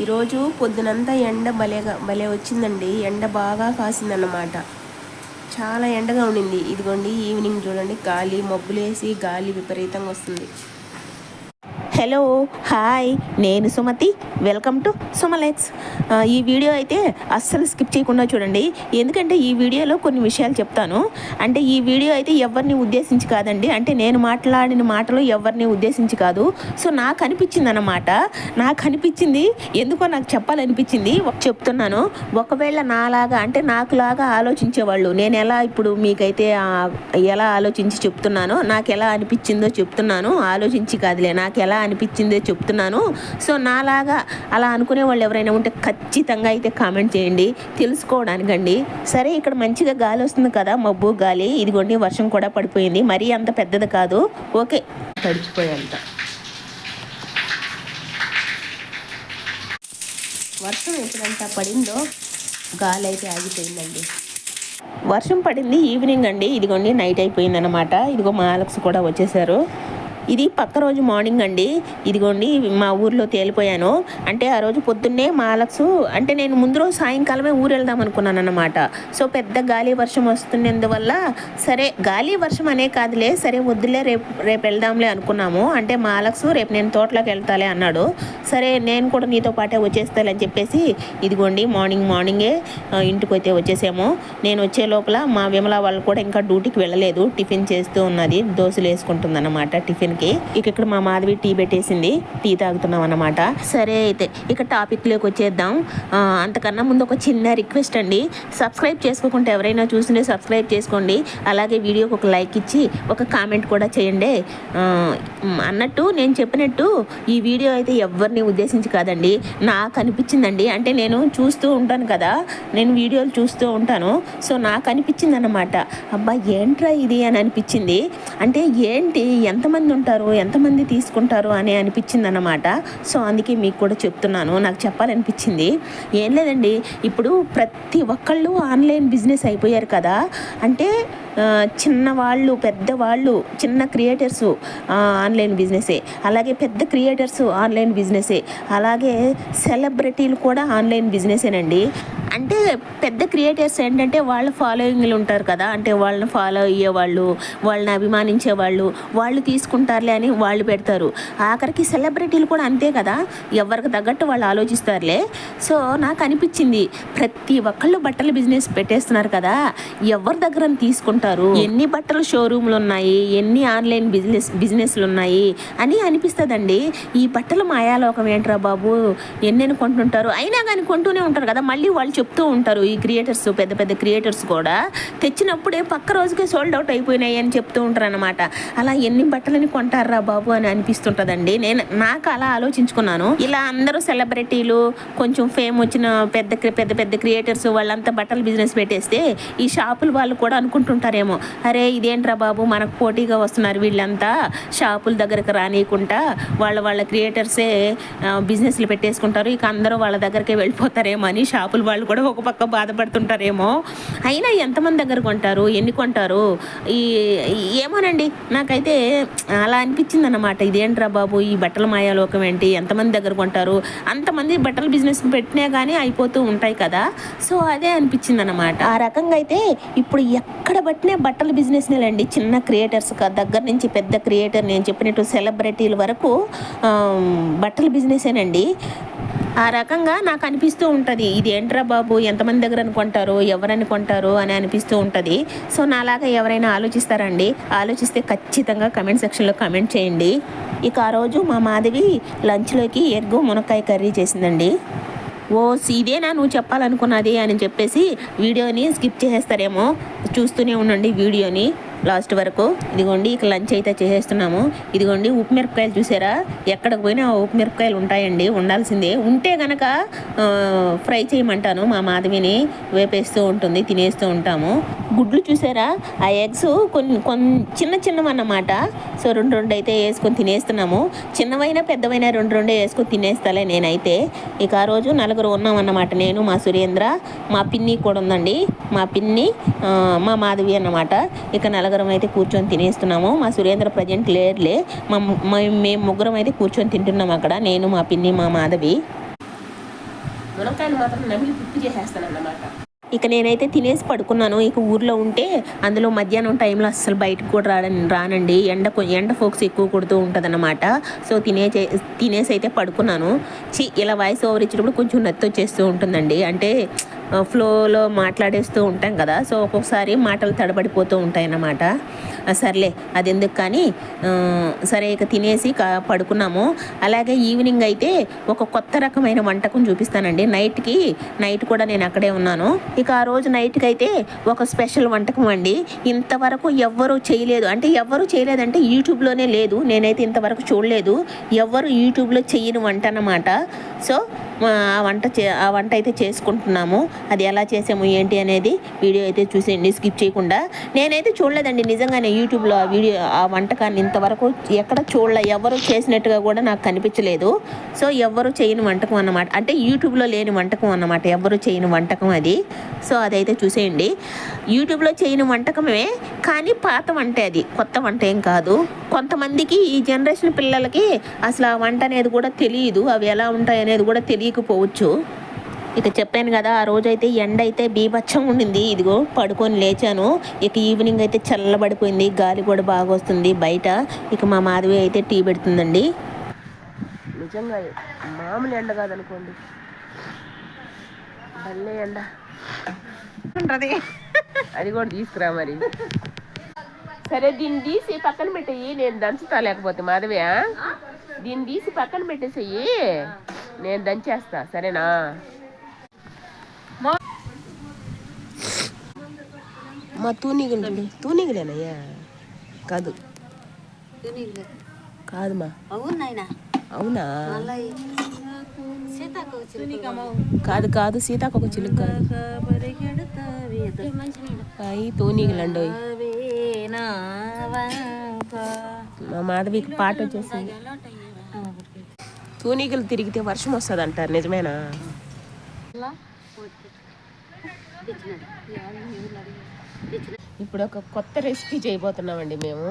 ఈరోజు పొద్దునంతా ఎండ భలేగా భలే వచ్చిందండి. ఎండ బాగా కాసిందన్నమాట. చాలా ఎండగా ఉండింది. ఇదిగోండి ఈవినింగ్ చూడండి గాలి మబ్బులేసి గాలి విపరీతంగా వస్తుంది. హలో హాయ్ నేను సుమతి. వెల్కమ్ టు సుమలెక్స్ ఈ వీడియో అయితే అస్సలు స్కిప్ చేయకుండా చూడండి. ఎందుకంటే ఈ వీడియోలో కొన్ని విషయాలు చెప్తాను. అంటే ఈ వీడియో అయితే ఎవరిని ఉద్దేశించి కాదండి. అంటే నేను మాట్లాడిన మాటలు ఎవరిని ఉద్దేశించి కాదు. సో నాకు అనిపించింది అన్నమాట నాకు అనిపించింది ఎందుకో నాకు చెప్పాలనిపించింది చెప్తున్నాను. ఒకవేళ నాలాగా అంటే నాకులాగా ఆలోచించే వాళ్ళు నేను ఎలా ఇప్పుడు మీకైతే ఎలా ఆలోచించి చెప్తున్నానో నాకు ఎలా అనిపించిందో చెప్తున్నాను. ఆలోచించి కాదులే నాకు ఎలా అనిపించిందో చెప్తున్నాను. సో నాలాగా అలా అనుకునే వాళ్ళు ఎవరైనా ఉంటే ఖచ్చితంగా అయితే కామెంట్ చేయండి. తెలుసుకోవడానికండి. సరే ఇక్కడ మంచిగా గాలి వస్తుంది కదా మబ్బు గాలి. ఇదిగోండి వర్షం కూడా పడిపోయింది. మరీ అంత పెద్దది కాదు. ఓకే. తడిచిపోయేంత. వర్షం ఎప్పుడంతా పడిందో గాలి అయితే ఆగిపోయిందండి. వర్షం పడింది ఈవినింగ్ అండి. ఇదిగోండి నైట్ అయిపోయింది అనమాట ఇదిగో మా ఆలక్స్ కూడా వచ్చేసారు. ఇది పక్క రోజు మార్నింగ్ అండి. ఇదిగోండి మా ఊర్లో తేలిపోయాను. అంటే ఆ రోజు పొద్దున్నే మాలక్స్ అంటే నేను ముందు రోజు సాయంకాలమే ఊరు వెళ్దాం అనుకున్నాను అనమాట సో పెద్ద గాలి వర్షం వస్తున్నందువల్ల సరే గాలి వర్షం అనే కాదులే సరే వద్దులే రేపు రేపు వెళ్దాంలే అనుకున్నాము. అంటే మాలక్స్ రేపు నేను తోటలోకి వెళ్తాలే అన్నాడు. సరే నేను కూడా నీతో పాటే వచ్చేస్తాలని అని చెప్పేసి ఇదిగోండి మార్నింగ్ మార్నింగే ఇంటికి అయితే వచ్చేసాము. నేను వచ్చే లోపల మా విమల వాళ్ళు కూడా ఇంకా డ్యూటీకి వెళ్ళలేదు. టిఫిన్ చేస్తూ ఉన్నది దోశలు వేసుకుంటుంది అనమాట టిఫిన్కి ఇక ఇక్కడ మా మాధవి టీ పెట్టేసింది. టీ తాగుతున్నాం అన్నమాట. సరే అయితే ఇక టాపిక్లోకి వచ్చేద్దాం. అంతకన్నా ముందు ఒక చిన్న రిక్వెస్ట్ అండి. సబ్స్క్రైబ్ చేసుకోకుండా ఎవరైనా చూస్తుంటే సబ్స్క్రైబ్ చేసుకోండి. అలాగే వీడియోకి ఒక లైక్ ఇచ్చి ఒక కామెంట్ కూడా చేయండి. అన్నట్టు నేను చెప్పినట్టు ఈ వీడియో అయితే ఎవరిని ఉద్దేశించి కాదండి. నాకు అనిపించిందండి. అంటే నేను చూస్తూ ఉంటాను కదా. నేను వీడియోలు చూస్తూ ఉంటాను. సో నాకు అనిపించింది అనమాట అబ్బా ఏంట్రా ఇది అని అనిపించింది. అంటే ఏంటి? ఎంతమంది ఉంటారు ఎంతమంది తీసుకుంటారు? అని అనిపించింది అనమాట సో అందుకే మీకు కూడా చెప్తున్నాను. నాకు చెప్పాలనిపించింది. ఏం లేదండి. ఇప్పుడు ప్రతి ఒక్కళ్ళు ఆన్లైన్ బిజినెస్ అయిపోయారు కదా. అంటే చిన్నవాళ్ళు పెద్దవాళ్ళు చిన్న క్రియేటర్స్ ఆన్లైన్ బిజినెసే అలాగే పెద్ద క్రియేటర్స్ ఆన్లైన్ బిజినెసే అలాగే సెలబ్రిటీలు కూడా ఆన్లైన్ బిజినెసేనండి అంటే పెద్ద క్రియేటర్స్ ఏంటంటే వాళ్ళ ఫాలోయింగ్లు ఉంటారు కదా. అంటే వాళ్ళని ఫాలో అయ్యే వాళ్ళు వాళ్ళని అభిమానించే వాళ్ళు వాళ్ళు తీసుకుంటారులే అని వాళ్ళు పెడతారు. ఆఖరికి సెలబ్రిటీలు కూడా అంతే కదా. ఎవరికి తగ్గట్టు వాళ్ళు ఆలోచిస్తారులే. సో నాకు అనిపించింది ప్రతి ఒక్కళ్ళు బట్టల బిజినెస్ పెట్టేస్తున్నారు కదా. ఎవరి దగ్గర తీసుకుంటారు ఎన్ని బట్టల షోరూమ్లు ఉన్నాయి ఎన్ని ఆన్లైన్ బిజినెస్ బిజినెస్లు ఉన్నాయి అని అనిపిస్తుందండి. ఈ బట్టల మాయాలోకం ఏంట్రా బాబు? ఎన్నెన్ని కొంటుంటారు? అయినా కానీ కొంటూనే ఉంటారు కదా. మళ్ళీ వాళ్ళు చెప్తూ ఉంటారు ఈ క్రియేటర్స్ పెద్ద పెద్ద క్రియేటర్స్ కూడా తెచ్చినప్పుడే పక్క రోజుకే సోల్డ్ అవుట్ అయిపోయినాయి అని చెప్తూ ఉంటారు అనమాట అలా ఎన్ని బట్టలని కొంటారా బాబు అని అనిపిస్తుంటదండి. నేను నాకు అలా ఆలోచించుకున్నాను. ఇలా అందరూ సెలబ్రిటీలు కొంచెం ఫేమ్ వచ్చిన పెద్ద పెద్ద పెద్ద క్రియేటర్స్ వాళ్ళంతా బట్టల బిజినెస్ పెట్టేస్తే ఈ షాపులు వాళ్ళు కూడా అనుకున్నారేమో అరే ఇదేంట్రా బాబు? మనకు పోటీగా వస్తున్నారు వీళ్ళంతా. షాపుల దగ్గరకు రానియకుండా వాళ్ళ వాళ్ళ క్రియేటర్సే బిజినెస్లు పెట్టేసుకుంటారు. ఇక అందరూ వాళ్ళ దగ్గరికే వెళ్ళిపోతారేమో అని షాపుల వాళ్ళు కూడా ఒక పక్క బాధపడుతుంటారేమో. అయినా ఎంతమంది దగ్గర కొంటారు? ఎన్ని కొంటారు? ఈ ఏమోనండి. నాకైతే అలా అనిపించింది అనమాట ఇదేంట్రా బాబు? ఈ బట్టల మాయాలోకం ఏంటి? ఎంతమంది దగ్గర కొంటారు? అంతమంది బట్టల బిజినెస్ పెట్టినా కానీ అయిపోతూ ఉంటాయి కదా. సో అదే అనిపించింది అనమాట ఆ రకంగా అయితే ఇప్పుడు ఎక్కడ పట్టినా బట్టల బిజినెస్నేలండి చిన్న క్రియేటర్స్ దగ్గర నుంచి పెద్ద క్రియేటర్ నేను చెప్పినట్టు సెలబ్రిటీల వరకు బట్టల బిజినెసేనండి. ఆ రకంగా నాకు అనిపిస్తూ ఉంటుంది. ఇది ఏంట్రా బాబు? ఎంతమంది దగ్గర అనుకుంటారు? ఎవరని కొంటారు? అని అనిపిస్తూ ఉంటుంది. సో నాలాగా ఎవరైనా ఆలోచిస్తారండి. ఆలోచిస్తే ఖచ్చితంగా కమెంట్ సెక్షన్లో కమెంట్ చేయండి. ఇక ఆ రోజు మా మాధవి లంచ్లోకి ఎగ్గు మునక్కాయ కర్రీ చేసిందండి. ఓ ఇదేనా నువ్వు చెప్పాలనుకున్నది అని చెప్పేసి వీడియోని స్కిప్ చేసేస్తారేమో. చూస్తూనే ఉండండి వీడియోని లాస్ట్ వరకు. ఇదిగోండి ఇక లంచ్ అయితే చేసేస్తున్నాము. ఇదిగోండి ఉప్పు మిరపకాయలు చూసారా? ఎక్కడికి పోయినా ఆ ఉప్పు మిరపకాయలు ఉంటాయండి ఉండాల్సిందే. ఉంటే గనక ఫ్రై చేయమంటాను మా మాధవిని. వేపేస్తూ ఉంటుంది తినేస్తూ ఉంటాము. గుడ్లు చూసారా? ఆ ఎగ్స్ కొన్ని కొన్ని చిన్న చిన్నవన్నమాట. సో రెండు రెండు అయితే వేసుకొని తినేస్తున్నాము. చిన్నవైనా పెద్దవైనా రెండు రెండే వేసుకొని తినేస్తాలే నేనైతే. ఇక ఆ రోజు నలుగురు ఉన్నామన్నమాట నేను మా సురేంద్ర మా పిన్ని కూడా ఉందండి. మా పిన్ని మా మాధవి అన్నమాట. ఇక నలుగురం అయితే కూర్చొని తినేస్తున్నాము. మా సురేంద్ర ప్రజెంట్ లేరులే. మా మేము ముగ్గురం అయితే కూర్చొని తింటున్నాం అక్కడ. నేను మా పిన్ని మా మాధవి. మునక్కాయలు మాత్రం నమిలి చేసేస్తాను అన్నమాట ఇక నేనైతే తినేసి పడుకున్నాను. ఇక ఊర్లో ఉంటే అందులో మధ్యాహ్నం టైంలో అస్సలు బయటకు కూడా రాడని రానండి. ఎండ ఎండ ఫోక్స్ ఎక్కువ కొడుతూ ఉంటుంది సో తినే తినేసి అయితే పడుకున్నాను. చి ఇలా వాయిస్ ఓవర్ ఇచ్చినప్పుడు కొంచెం నత్తి వచ్చేస్తూ ఉంటుందండి. అంటే ఫ్లోలో మాట్లాడేస్తూ ఉంటాం కదా సో ఒక్కొక్కసారి మాటలు తడబడిపోతూ ఉంటాయి అన్నమాట సర్లే అది ఎందుకు కానీ సరే ఇక తినేసి కా- పడుకున్నాము. అలాగే ఈవినింగ్ అయితే ఒక కొత్త రకమైన వంటకం చూపిస్తానండి. నైట్కి నైట్ కూడా నేను అక్కడే ఉన్నాను. ఇక ఆ రోజు నైట్కి అయితే ఒక స్పెషల్ వంటకం అండి. ఇంతవరకు ఎవ్వరూ చేయలేదు. అంటే ఎవ్వరూ చేయలేదంటే యూట్యూబ్లోనే లేదు. నేనైతే ఇంతవరకు చూడలేదు. ఎవ్వరు యూట్యూబ్లో చేయని వంట అన్నమాట. సో వంట చే ఆ వంట అయితే చేసుకుంటున్నాము. అది ఎలా చేసాము ఏంటి అనేది వీడియో అయితే చూసేయండి స్కిప్ చేయకుండా. నేనైతే చూడలేదండి నిజంగానే యూట్యూబ్లో ఆ వీడియో ఆ వంటకాన్ని ఇంతవరకు ఎక్కడ చూడలే. ఎవరు చేసినట్టుగా కూడా నాకు కనిపించలేదు. సో ఎవ్వరు చేయని వంటకం అన్నమాట. అంటే యూట్యూబ్లో లేని వంటకం అన్నమాట. ఎవ్వరు చేయని వంటకం అది. సో అదైతే చూసేయండి. యూట్యూబ్లో చేయని వంటకమే కానీ పాత వంట అది. కొత్త వంట ఏం కాదు. కొంతమందికి ఈ జనరేషన్ పిల్లలకి అసలు ఆ వంట అనేది కూడా తెలియదు. అవి ఎలా ఉంటాయి అనేది కూడా తెలియకపోవచ్చు ఇక చెప్పాను కదా ఆ రోజు అయితే ఎండ అయితే బీభత్సం ఉండింది. ఇదిగో పడుకొని లేచాను. ఇక ఈవినింగ్ అయితే చల్లబడిపోయింది. గాలి కూడా బాగా వస్తుంది బయట. ఇక మా మాధవి అయితే టీ పెడుతుందండి. నిజంగా మామూలు ఎండ కాదనుకోండి. భలే ఎండ. అది కూడా తీసుకురా మరి. సరే దీన్ని తీసి పక్కన పెట్టేయి. నేను దంచుతా లేకపోతే మాధవ్య దీన్ని తీసి పక్కన పెట్టేసేయి. నేను దంచేస్తా సరేనా? మా తూనీగలు చూడు. తూనీగలేనయ్యా. కాదు. కాదు మా అవును నాయనా. అవునా? కాదు కాదు సీతాకొక చిలుక. అయి తూనీగలండి మా మాధవికి పాట వచ్చేసింది. తూనీగలు తిరిగితే వర్షం వస్తుంది అంటారు నిజమేనా? ఇప్పుడు ఒక కొత్త రెసిపీ చేయబోతున్నామండి మేము.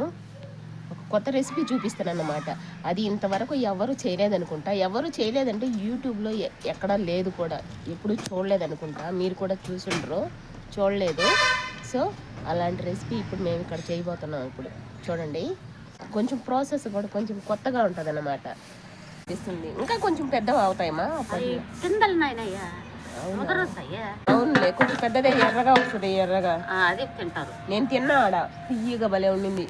ఒక కొత్త రెసిపీ చూపిస్తాను అన్నమాట అది ఇంతవరకు ఎవరు చేయలేదనుకుంటా. ఎవరు చేయలేదంటే యూట్యూబ్లో ఎక్కడా లేదు కూడా. ఎప్పుడు చూడలేదనుకుంటా. మీరు కూడా చూసుండ్రు. చూడలేదు. సో అలాంటి రెసిపీ ఇప్పుడు మేము ఇక్కడ చేయబోతున్నాం ఇప్పుడు. చూడండి. కొంచెం ప్రాసెస్ కూడా కొంచెం కొత్తగా ఉంటుంది అన్నమాట ఇస్తుంది ఇంకా కొంచెం పెద్దవి అవుతాయమ్మా? అవునులే కొంచెం పెద్దదే ఎర్రగా వస్తుంది ఎర్రగా. అది తింటారు. నేను తిన్నా ఆడ. తీయగా భలే ఉండింది.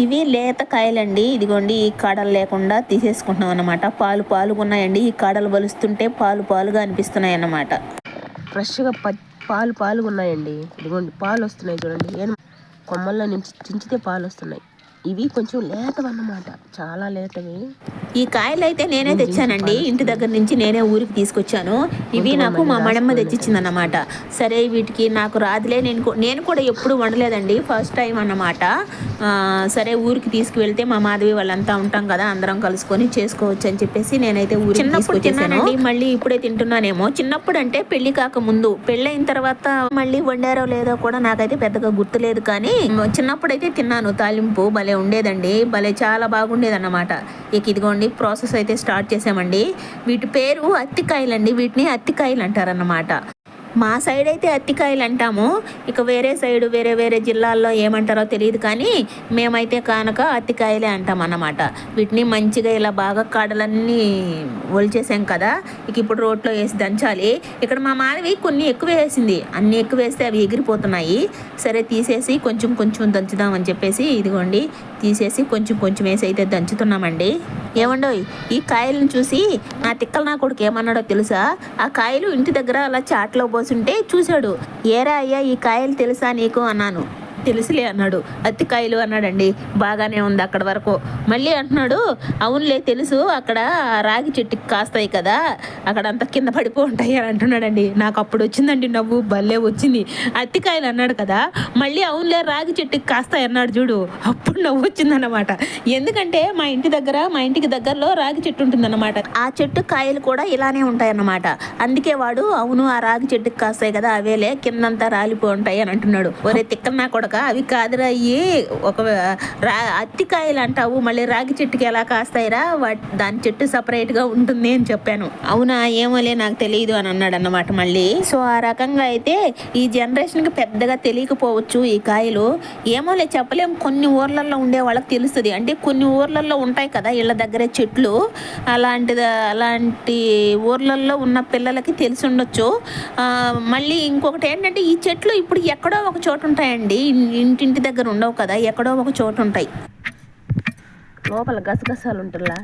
ఇవి లేత కాయలండి. ఇదిగోండి ఈ కాడలు లేకుండా తీసేసుకుంటున్నాం అన్నమాట. పాలు పాలుగా ఉన్నాయండి. ఈ కాడలు బలుస్తుంటే పాలు పాలుగా అనిపిస్తున్నాయి అన్నమాట. ఫ్రెష్గా ప పాలు పాలుగా ఉన్నాయండి. ఇదిగోండి పాలు వస్తున్నాయి చూడండి. ఏం కొమ్మల్లో నుంచి చించితే పాలు వస్తున్నాయి. ఇవి కొంచెం లేతవన్నమాట. చాలా లేతవి. ఈ కాయలు అయితే నేనే తెచ్చానండి. ఇంటి దగ్గర నుంచి నేనే ఊరికి తీసుకొచ్చాను. ఇవి నాకు మా మడమ్మ తెచ్చిచ్చింది అన్నమాట సరే వీటికి నాకు రాదులే. నేను నేను కూడా ఎప్పుడు వండలేదండి. ఫస్ట్ టైం అన్నమాట. ఆ, సరే ఊరికి తీసుకువెళ్తే మా మాధవి వాళ్ళంతా ఉంటాం కదా అందరం కలుసుకొని చేసుకోవచ్చు అని చెప్పేసి నేనైతే ఊరికి చిన్నప్పుడు తిన్నానండి మళ్ళీ ఇప్పుడే తింటున్నానేమో. చిన్నప్పుడు అంటే పెళ్ళి కాక ముందు పెళ్ళైన తర్వాత మళ్ళీ వండారో లేదో కూడా నాకైతే పెద్దగా గుర్తులేదు కానీ చిన్నప్పుడు అయితే తిన్నాను తాలింపు భలే ఉండేదండి. భలే చాలా బాగుండేది అన్నమాట ఇక ఇదిగోండి ప్రాసెస్ అయితే స్టార్ట్ చేసామండి. వీటి పేరు అత్తికాయలండి. వీటిని అత్తికాయలు అంటారన్నమాట. మా సైడ్ అయితే అత్తికాయలు అంటాము. ఇక వేరే సైడ్ వేరే వేరే జిల్లాల్లో ఏమంటారో తెలియదు కానీ మేమైతే కానక అత్తికాయలే అంటాం అన్నమాట. వీటిని మంచిగా ఇలా బాగా కాడలన్నీ ఒలిచేసాం కదా ఇక ఇప్పుడు రోట్లో వేసి దంచాలి. ఇక్కడ మా మాధవి కొన్ని ఎక్కువ వేసింది. అన్ని ఎక్కువ వేస్తే అవి ఎగిరిపోతున్నాయి. సరే తీసేసి కొంచెం కొంచెం దంచుదామని చెప్పేసి ఇదిగోండి తీసేసి కొంచెం కొంచెం వేసి అయితే దంచుతున్నామండి. ఏమండోయ్ ఈ కాయలను చూసి నా తిక్కల నా కొడుకు ఏమన్నాడో తెలుసా? ఆ కాయలు ఇంటి దగ్గర అలా చాట్లో పోసుంటే చూశాడు. ఏరా అయ్యా ఈ కాయలు తెలుసా నీకు? అన్నాను. తెలుసులే అన్నాడు. అత్తికాయలు అన్నాడండి. బాగానే ఉంది అక్కడ వరకు. మళ్ళీ అంటున్నాడు అవునులే తెలుసు అక్కడ రాగి చెట్టుకి కాస్తాయి కదా అక్కడ అంతా కింద పడిపో ఉంటాయి అని అంటున్నాడండి. నాకు అప్పుడు వచ్చిందండి నవ్వు భలే వచ్చింది. అత్తికాయలు అన్నాడు కదా మళ్ళీ అవునులే రాగి చెట్టుకి కాస్తాయి అన్నాడు చూడు. అప్పుడు నవ్వు వచ్చిందన్నమాట. ఎందుకంటే మా ఇంటి దగ్గర మా ఇంటికి దగ్గరలో రాగి చెట్టు ఉంటుందన్నమాట. ఆ చెట్టు కాయలు కూడా ఇలానే ఉంటాయన్నమాట. అందుకే వాడు అవును ఆ రాగి చెట్టుకి కాస్తాయి కదా అవేలే కిందంతా రాలిపో ఉంటాయి అని అంటున్నాడు. ఒరే తిక్కన్నా కొడక అయిపోయాక అవి కాదురా అయ్యి. ఒక రా అత్తికాయలు అంటావు మళ్ళీ రాగి చెట్టుకి ఎలా కాస్తాయిరా? వాటి దాని చెట్టు సపరేట్గా ఉంటుంది అని చెప్పాను. అవునా? ఏమోలే నాకు తెలియదు అని అన్నాడు అన్నమాట మళ్ళీ. సో ఆ రకంగా అయితే ఈ జనరేషన్కి పెద్దగా తెలియకపోవచ్చు ఈ కాయలు. ఏమోలే చెప్పలేం. కొన్ని ఊర్లలో ఉండే వాళ్ళకి తెలుస్తుంది. అంటే కొన్ని ఊర్లలో ఉంటాయి కదా ఇళ్ళ దగ్గరే చెట్లు. అలాంటిది అలాంటి ఊర్లలో ఉన్న పిల్లలకి తెలిసి ఉండొచ్చు మళ్ళీ ఇంకొకటి ఏంటంటే ఈ చెట్లు ఇప్పుడు ఎక్కడో ఒక చోట ఉంటాయండి. ఇంటింటి దగ్గర ఉండవు కదా ఎక్కడో ఒక చోట ఉంటాయి. లోపల గసగసాలు ఉంటుందా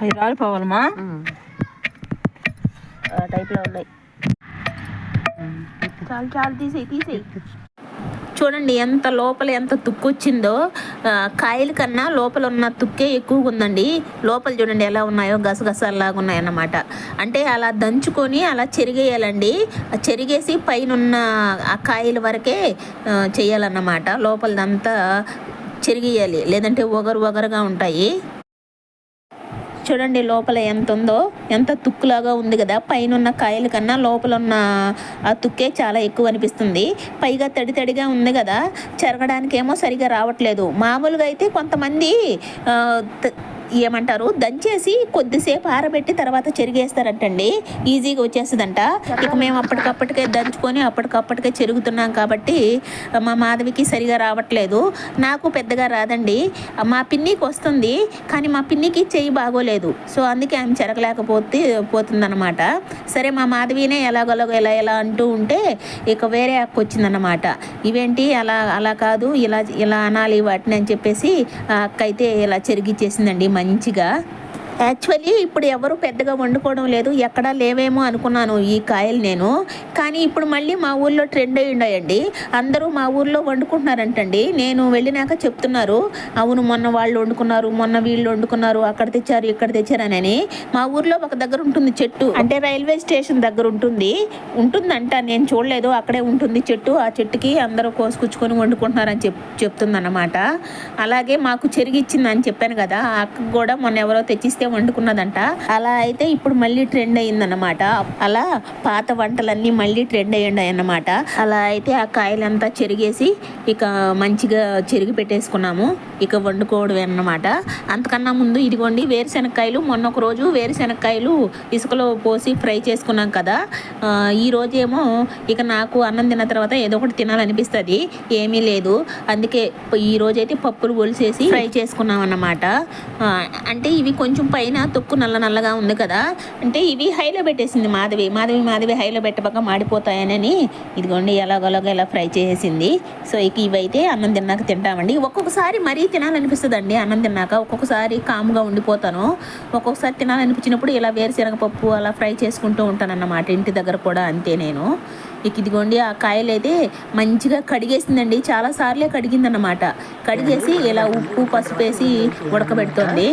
అవి రాలిపోవాలమ్మా. ఆ టైప్లో ఉన్నాయి. చాలు చాలు తీసేయి తీసేయి. చూడండి ఎంత లోపల ఎంత తుక్కు వచ్చిందో కాయల కన్నా లోపల ఉన్న తుక్కే ఎక్కువగా ఉందండి. లోపల చూడండి ఎలా ఉన్నాయో గసగసాలాగా ఉన్నాయన్నమాట. అంటే అలా దంచుకొని అలా చెరిగేయాలండి. చెరిగేసి పైన ఉన్న ఆ కాయల వరకే చేయాలన్నమాట. లోపలదంతా చెరిగేయాలి. లేదంటే ఒగరు ఒగరుగా ఉంటాయి. చూడండి లోపల ఎంత ఉందో ఎంత తుక్కులాగా ఉంది కదా. పైన ఉన్న కాయల కన్నా లోపల ఉన్న ఆ తుక్కే చాలా ఎక్కువ అనిపిస్తుంది. పైగా తడి తడిగా ఉంది కదా. చెరగడానికి ఏమో సరిగా రావట్లేదు. మామూలుగా అయితే కొంతమంది ఏమంటారు? దంచేసి కొద్దిసేపు ఆరబెట్టి తర్వాత చెరిగేస్తారంటండి. ఈజీగా వచ్చేస్తుందంట. ఇక మేము అప్పటికప్పటికే దంచుకొని అప్పటికప్పటికే చెరుగుతున్నాం కాబట్టి మా మాధవికి సరిగా రావట్లేదు. నాకు పెద్దగా రాదండి. మా పిన్నికి వస్తుంది కానీ మా పిన్నికి చెయ్యి బాగోలేదు. సో అందుకే ఆమె చెరగలేకపోతే పోతుందన్నమాట. సరే మా మాధవినే ఎలాగోలాగో ఎలా ఎలా అంటూ ఉంటే ఇక వేరే అక్క వచ్చిందన్నమాట. ఇవేంటి? అలా అలా కాదు. ఇలా ఇలా అనాలి వాటిని అని చెప్పేసి అక్క అయితే ఇలా చెరిగిచ్చేసిందండి మంచిగా యాక్చువల్లీ ఇప్పుడు ఎవరు పెద్దగా వండుకోవడం లేదు. ఎక్కడా లేవేమో అనుకున్నాను ఈ కాయలు నేను. కానీ ఇప్పుడు మళ్ళీ మా ఊర్లో ట్రెండ్ అయి ఉన్నాయండి. అందరూ మా ఊళ్ళో వండుకుంటున్నారంటండి. నేను వెళ్ళినాక చెప్తున్నారు. అవును మొన్న వాళ్ళు వండుకున్నారు మొన్న వీళ్ళు వండుకున్నారు అక్కడ తెచ్చారు ఇక్కడ తెచ్చారనని మా ఊర్లో ఒక దగ్గర ఉంటుంది చెట్టు. అంటే రైల్వే స్టేషన్ దగ్గర ఉంటుంది. ఉంటుందంట నేను చూడలేదు. అక్కడే ఉంటుంది చెట్టు. ఆ చెట్టుకి అందరూ కోసుకొచ్చుకొని వండుకుంటున్నారని చెప్ చెప్తుందన్నమాట. అలాగే మాకు చెరిగిచ్చింది అని చెప్పాను కదా. అక్కకు అక్క కూడా మొన్న ఎవరో తెచ్చిస్తే వండుకున్నదంట. అలా అయితే ఇప్పుడు మళ్ళీ ట్రెండ్ అయిందన్నమాట అలా పాత వంటలన్నీ మళ్ళీ ట్రెండ్ అయ్యిండాయి అన్నమాట అలా అయితే ఆ కాయలంతా చెరిగేసి ఇక మంచిగా చెరిగి పెట్టేసుకున్నాము. ఇక వండుకోవడమే అన్నమాట. అంతకన్నా ముందు ఇదిగోండి వేరుశెనక్కాయలు మొన్న ఒక రోజు వేరుశెనక్కాయలు ఇసుకలో పోసి ఫ్రై చేసుకున్నాం కదా. ఈరోజేమో ఇక నాకు అన్నం తిన్న తర్వాత ఏదో ఒకటి తినాలనిపిస్తుంది ఏమీ లేదు. అందుకే ఈరోజైతే ఈ రోజైతే పప్పులు ఒలిసేసి ఫ్రై చేసుకున్నాం అన్నమాట. అంటే ఇవి కొంచెం పైన తొక్కు నల్ల నల్లగా ఉంది కదా. అంటే ఇవి హైలో పెట్టేసింది మాధవి. మాధవి మాధవి హైలో పెట్టబాక మాడిపోతాయనని ఇదిగోండి ఎలాగోలాగో ఇలా ఫ్రై చేసేసింది. సో ఇక ఇవైతే అన్నం తిన్నాక తింటామండి. ఒక్కొక్కసారి మరీ తినాలనిపిస్తుందండి. అన్నం తిన్నాక ఒక్కొక్కసారి కామ్గా ఉండిపోతాను. ఒక్కొక్కసారి తినాలనిపించినప్పుడు ఇలా వేరుశనగ పప్పు అలా ఫ్రై చేసుకుంటూ ఉంటాను అన్నమాట ఇంటి దగ్గర కూడా అంతే నేను. ఇక ఇదిగోండి ఆ కాయలు అయితే మంచిగా కడిగేసిందండి. చాలా సార్లే కడిగిందన్నమాట. కడిగేసి ఇలా ఉప్పు పసుపు వేసి ఉడకబెడుతుంది.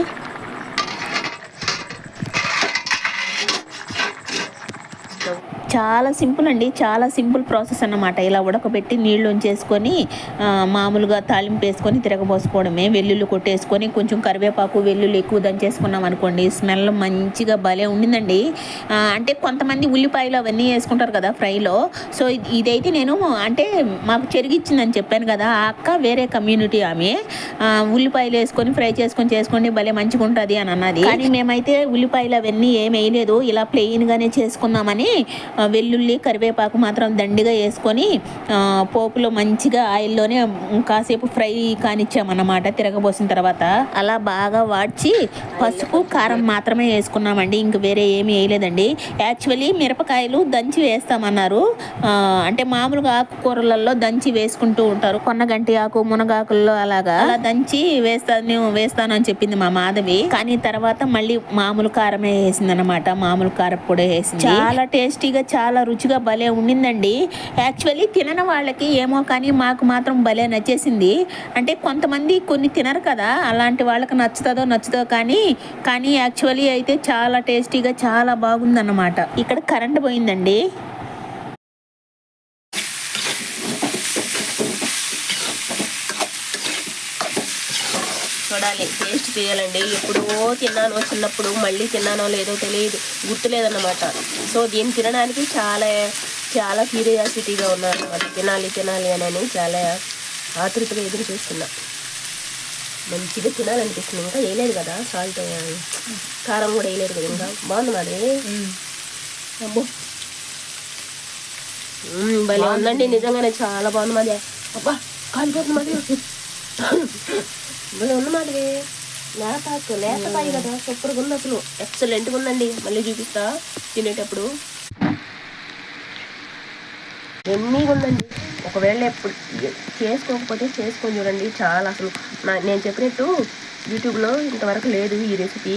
చాలా సింపుల్ అండి. చాలా సింపుల్ ప్రాసెస్ అన్నమాట. ఇలా ఉడకబెట్టి నీళ్ళు ఉంచేసుకొని మామూలుగా తాలింపు వేసుకొని తిరగబోసుకోవడమే. వెల్లుల్లి కొట్టేసుకొని కొంచెం కరివేపాకు వెల్లుల్లి ఎక్కువ దంచేసుకున్నాం అనుకోండి స్మెల్ మంచిగా భలే ఉండిందండి. అంటే కొంతమంది ఉల్లిపాయలు అవన్నీ వేసుకుంటారు కదా ఫ్రైలో. సో ఇదైతే నేను అంటే మాకు చెరిగిచ్చిందని చెప్పాను కదా ఆ అక్క వేరే కమ్యూనిటీ ఆమె. ఉల్లిపాయలు వేసుకొని ఫ్రై చేసుకొని చేసుకోండి భలే మంచిగా ఉంటుంది అని అన్నది. కానీ మేమైతే ఉల్లిపాయలు అవన్నీ ఏం వేయలేదు. ఇలా ప్లెయిన్గానే చేసుకుందామని వెల్లుల్లి కరివేపాకు మాత్రం దండిగా వేసుకొని పోపులో మంచిగా ఆయిల్లోనే కాసేపు ఫ్రై కానిచ్చామన్నమాట తిరగబోసిన తర్వాత. అలా బాగా వాడ్చి పసుపు కారం మాత్రమే వేసుకున్నామండి. ఇంక వేరే ఏమీ వేయలేదండి. యాక్చువల్లీ మిరపకాయలు దంచి వేస్తామన్నారు. అంటే మామూలుగా ఆకుకూరలలో దంచి వేసుకుంటూ ఉంటారు. కొన్నగంటి ఆకు మునగాకుల్లో అలాగా. అలా దంచి వేస్తాను వేస్తాను అని చెప్పింది మా మాధవి. కానీ తర్వాత మళ్ళీ మామూలు కారమే వేసింది అనమాట మామూలు కారపొడి కూడా వేసింది. చాలా టేస్టీగా చాలా రుచిగా భలే ఉండిందండి. యాక్చువల్లీ తినని వాళ్ళకి ఏమో కానీ మాకు మాత్రం భలే నచ్చేసింది. అంటే కొంతమంది కొన్ని తినరు కదా అలాంటి వాళ్ళకి నచ్చుతుందో నచ్చుతో కానీ కానీ యాక్చువల్లీ అయితే చాలా టేస్టీగా చాలా బాగుందన్నమాట. ఇక్కడ కరెంట్ పోయిందండి చూడాలి టేస్ట్ చేయాలండి. ఎప్పుడో తిన్నానో చిన్నప్పుడు మళ్ళీ తిన్నానో లేదో తెలియదు. గుర్తులేదన్నమాట. సో దీన్ని తినడానికి చాలా చాలా క్యూరియాసిటీగా ఉన్నారు అన్నమాట తినాలి తినాలి అని చాలా ఆతృతగా ఎదురు చూస్తున్నా. మంచిగా తినాలనిపిస్తుంది. ఇంకా వేయలేదు కదా సాల్ట్ కారం కూడా వేయలేదు కదా ఇంకా. బాగుంది మరి? అబ్బో. భలే ఉందండి. నిజంగానే చాలా బాగుంది మాది అబ్బా కాలిపోతుంది మాది భలే ఉంది మాది లేత లేత పాయి కదా సూపర్గా ఉంది అసలు. ఎక్సలెంట్గా ఉందండి. మళ్ళీ చూపిస్తా. తినేటప్పుడు. ఎన్నీగా ఉందండి. ఒకవేళ ఎప్పుడు చేసుకోకపోతే చేసుకొని చూడండి. చాలా అసలు నా నేను చెప్పినట్టు యూట్యూబ్లో ఇంతవరకు లేదు ఈ రెసిపీ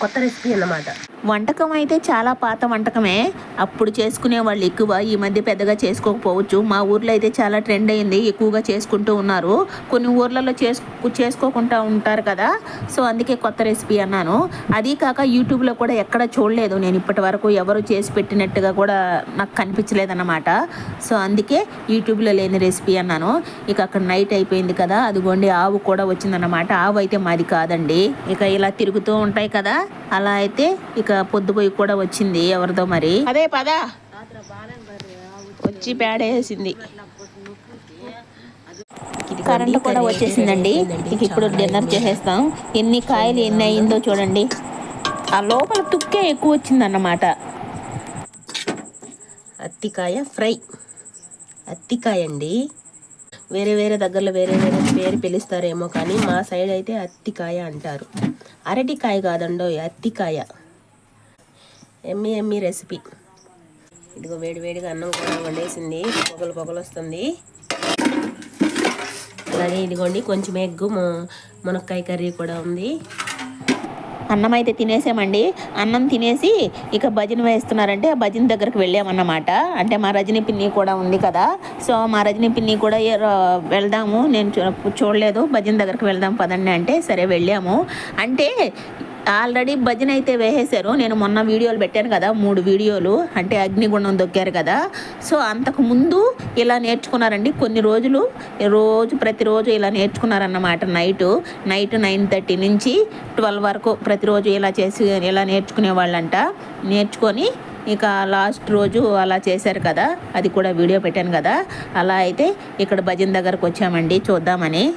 కొత్త రెసిపీ అన్నమాట. వంటకం అయితే చాలా పాత వంటకమే. అప్పుడు చేసుకునే వాళ్ళు ఎక్కువ ఈ మధ్య పెద్దగా చేసుకోకపోవచ్చు. మా ఊర్లో అయితే చాలా ట్రెండ్ అయింది ఎక్కువగా చేసుకుంటూ ఉన్నారు. కొన్ని ఊర్లలో చేసుకు చేసుకోకుండా ఉంటారు కదా. సో అందుకే కొత్త రెసిపీ అన్నాను. అది కాక యూట్యూబ్లో కూడా ఎక్కడ చూడలేదు. నేను ఇప్పటి వరకు ఎవరు చేసి పెట్టినట్టుగా కూడా నాకు కనిపించలేదన్నమాట. సో అందుకే యూట్యూబ్లో లేని రెసిపీ అన్నాను. ఇక అక్కడ నైట్ అయిపోయింది కదా అదిగోండి ఆవు కూడా వచ్చిందన్నమాట. ఆవు అయితే మాది కాదండి. ఇక ఇలా తిరుగుతూ ఉంటాయి కదా. అలా అయితే ఇక పొద్దుపోయి కూడా వచ్చింది ఎవరిదో మరి. అదే పదా. వచ్చి పేడేసింది కరెంట్ కూడా వచ్చేసిందండి. ఇక ఇప్పుడు డిన్నర్ చేసేస్తాం. ఎన్ని కాయలు ఎన్ని అయిందో చూడండి. ఆ లోపల తుక్కే ఎక్కువ వచ్చిందన్నమాట. అత్తికాయ ఫ్రై. అత్తికాయ అండి. వేరే వేరే దగ్గరలో వేరే వేరే పేరు పిలుస్తారేమో కానీ మా సైడ్ అయితే అత్తికాయ అంటారు. అరటికాయ కాదండో అత్తికాయ. ఎమ్మి ఎమ్మి రెసిపీ. ఇదిగో వేడి వేడిగా అన్నం కూడా వండేసింది. పొగలు పొగలు వస్తుంది. అలాగే ఇదిగోండి కొంచెం ఎగ్గు మునక్కాయ కర్రీ కూడా ఉంది. అన్నం అయితే తినేసామండి. అన్నం తినేసి ఇక భజన వేస్తున్నారంటే ఆ భజన దగ్గరకు వెళ్ళామన్నమాట. అంటే మా రజనీ పిన్ని కూడా ఉంది కదా. సో మా రజనీ పిన్ని కూడా వెళ్దాము. నేను చూ- చూడలేదు. భజన దగ్గరకు వెళ్దాం పదండి అంటే సరే వెళ్ళాము. అంటే ఆల్రెడీ భజన అయితే వేసేశారు. నేను మొన్న వీడియోలు పెట్టాను కదా మూడు వీడియోలు. అంటే అగ్నిగుణం దొక్కారు కదా. సో అంతకు ముందు ఇలా నేర్చుకున్నారండి. కొన్ని రోజులు రోజు ప్రతిరోజు ఇలా నేర్చుకున్నారన్నమాట నైట్. నైట్ నైన్ థర్టీ నుంచి ట్వెల్వ్ వరకు ప్రతిరోజు ఇలా చేసి ఇలా నేర్చుకునే వాళ్ళంట. నేర్చుకొని ఇక లాస్ట్ రోజు అలా చేశారు కదా. అది కూడా వీడియో పెట్టాను కదా. అలా అయితే ఇక్కడ భజన దగ్గరకు వచ్చామండి. చూద్దామని.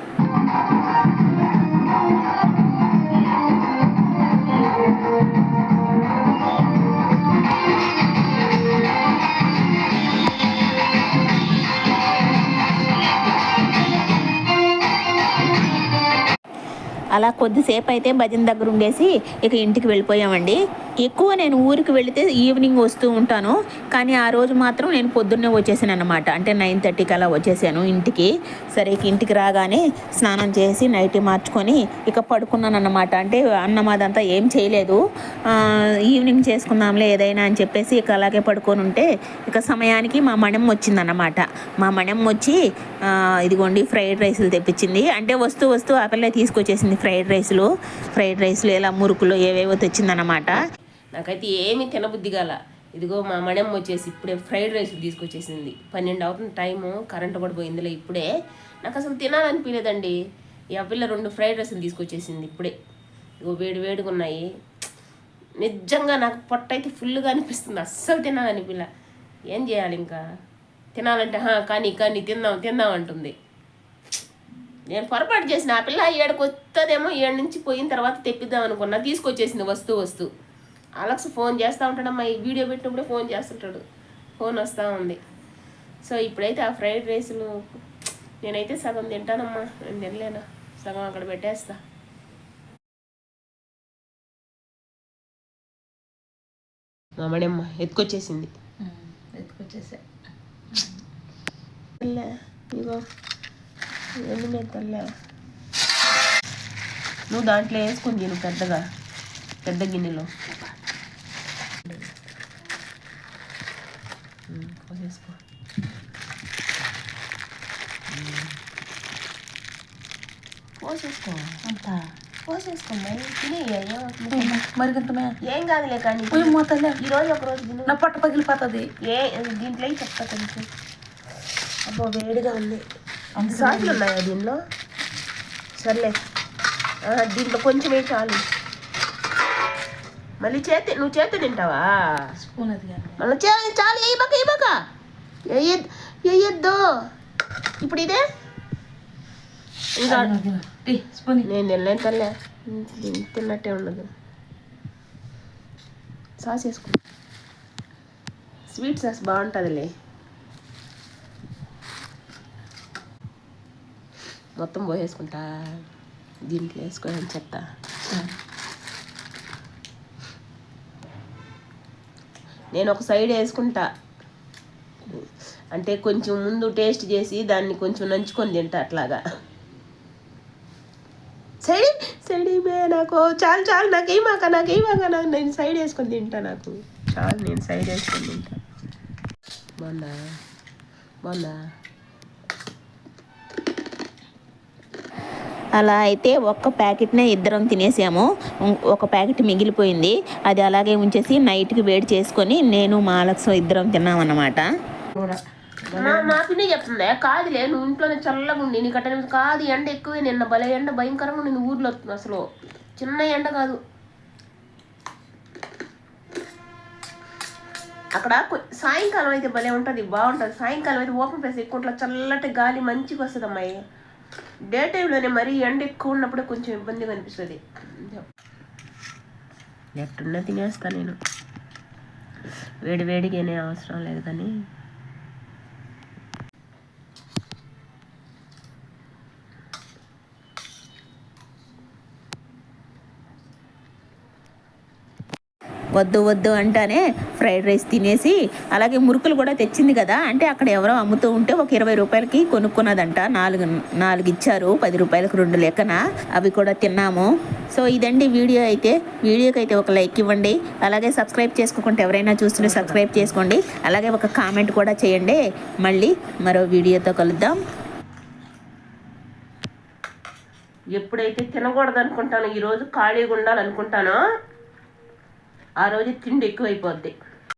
అలా కొద్దిసేపు అయితే భజన దగ్గర ఉండేసి ఇక ఇంటికి వెళ్ళిపోయామండి. ఎక్కువ నేను ఊరికి వెళితే ఈవినింగ్ వస్తూ ఉంటాను. కానీ ఆ రోజు మాత్రం నేను పొద్దున్నే వచ్చేసాను అనమాట అంటే నైన్ థర్టీకి అలా వచ్చేసాను ఇంటికి. సరే ఇక ఇంటికి రాగానే స్నానం చేసి నైట్ మార్చుకొని ఇక పడుకున్నాను అనమాట అంటే అన్నం అదంతా ఏం చేయలేదు. ఈవినింగ్ చేసుకుందాంలే ఏదైనా అని చెప్పేసి ఇక అలాగే పడుకొని ఉంటే ఇక సమయానికి మా మణం వచ్చిందన్నమాట. మా మణం వచ్చి ఇదిగోండి ఫ్రైడ్ రైస్లు తెప్పించింది. అంటే వస్తూ వస్తూ ఆ పిల్ల తీసుకొచ్చేసింది ఫ్రైడ్ రైస్లు ఫ్రైడ్ రైస్లు ఇలా మురుకులు ఏవేవో తెచ్చిందనమాట నాకైతే ఏమీ తినబుద్ధి గల ఇదిగో మా మణం వచ్చేసి ఇప్పుడే ఫ్రైడ్ రైస్ తీసుకొచ్చేసింది. పన్నెండు అవుతుంది టైము కరెంట్ కూడా పోయిందిలే ఇప్పుడే. నాకు అసలు తినాలనిపించలేదండి ఈ పిల్ల రెండు ఫ్రైడ్ రైస్లు తీసుకొచ్చేసింది ఇప్పుడే. ఇగో వేడి వేడిగా ఉన్నాయి. నిజంగా నాకు పొట్ట అయితే ఫుల్గా అనిపిస్తుంది. అస్సలు తినాలనిపిల్ల ఏం చేయాలి ఇంకా? తినాలంటే "హా, కానీ కానీ తిందాం తిందాం అంటుంది. నేను పొరపాటు చేసిన ఆ పిల్ల ఏడుకు వస్తుందేమో ఏడు నుంచి పోయిన తర్వాత తెప్పిద్దాం అనుకున్నా తీసుకొచ్చేసింది వస్తూ వస్తూ. అలక్స్ ఫోన్ చేస్తూ ఉంటాడమ్మా ఈ వీడియో పెట్టినప్పుడే ఫోన్ చేస్తుంటాడు. ఫోన్ వస్తూ ఉంది. సో ఇప్పుడైతే ఆ ఫ్రైడ్ రైస్లు నేనైతే సగం తింటానమ్మా నేను తినలేనా. సగం అక్కడ పెట్టేస్తా. మామడమ్మ ఎత్తుకొచ్చేసింది. ఎత్తుకొచ్చేసా. ఇగో. ఎండు మీద తల్లే. నువ్వు దాంట్లో వేసుకొని తిను పెద్దగా పెద్ద గిన్నెలో. పోసేసుకో. పోసేసుకో. అంత. ఏం కాదులే కానీ ఈ రోజు ఒక రోజు నా పొట్ట పగిలిపోతుంది. ఏ దీంట్లో చెప్తా కొంచెం. అబ్బో వేడిగా ఉంది. సాసులు ఉన్నాయా దీనిలో? సర్లే. దీంట్లో కొంచెమే చాలు. మళ్ళీ చేతి నువ్వు చేతి తింటావా? స్పూన్ అది మళ్ళీ చే చాలు వేయబాక వేయబాక వేయద్దు ఇప్పుడు ఇదే? ఇంకా స్పూన్ నేను తినలేను తల్లే. తిన్నట్టే ఉండదు సాస్ వేసుకో. స్వీట్ సాస్ బాగుంటుందిలే. మొత్తం పోసేసుకుంటా దీంట్లో వేసుకోని చెత్త నేను ఒక సైడ్ వేసుకుంటా. అంటే కొంచెం ముందు టేస్ట్ చేసి దాన్ని కొంచెం నంచుకొని తింటా అట్లాగా. సైడ్ సైడ్ నాకు చాలు చాలు నాకేమాక నాకేమాక నాకు నేను సైడ్ వేసుకొని తింటా నాకు. చాలు నేను సైడ్ వేసుకొని తింటా. బాగుందా బాగుందా అలా అయితే ఒక్క ప్యాకెట్నే ఇద్దరం తినేసాము. ఒక ప్యాకెట్ మిగిలిపోయింది. అది అలాగే ఉంచేసి నైట్కి వేడి చేసుకొని నేను మాలక్స్ ఇద్దరం తిన్నాం అన్నమాట మా మా చెప్తుందా? కాదులే నువ్వు ఇంట్లోనే చల్లగా ఉండి నీకు అట్ట కాదు ఎండ ఎక్కువే నిన్న. భలే ఎండ భయంకరంగా నేను ఊర్లో అసలు. చిన్న ఎండ కాదు. అక్కడ సాయంకాలం అయితే భలే ఉంటుంది బాగుంటుంది. సాయంకాలం అయితే ఓపెన్ ప్లేస్ ఎక్కువ చల్లటి గాలి మంచిగా వస్తుంది అమ్మాయి డే టైంలోనే మరీ ఎండ ఎక్కువ ఉన్నప్పుడు కొంచెం ఇబ్బందిగా అనిపిస్తుంది. ఎట్టున్నా తినేస్తా నేను. వేడి వేడిగానే అవసరం లేదు కానీ వద్దు వద్దు అంటానే ఫ్రైడ్ రైస్ తినేసి అలాగే మురుకులు కూడా తెచ్చింది కదా అంటే అక్కడ ఎవరో అమ్ముతూ ఉంటే ఒక ఇరవై రూపాయలకి కొనుక్కున్నదంట. నాలుగు నాలుగు ఇచ్చారు పది రూపాయలకు రెండు లెక్కన. అవి కూడా తిన్నాము. సో ఇదండి వీడియో అయితే. వీడియోకి అయితే ఒక లైక్ ఇవ్వండి. అలాగే సబ్స్క్రైబ్ చేసుకోకుంటే ఎవరైనా చూస్తుంటే సబ్స్క్రైబ్ చేసుకోండి. అలాగే ఒక కామెంట్ కూడా చేయండి. మళ్ళీ మరో వీడియోతో కలుద్దాం. ఎప్పుడైతే తినకూడదు అనుకుంటానో ఈరోజు ఖాళీగా ఉండాలనుకుంటానో ఆ రోజు తిండి ఎక్కువైపోద్ది.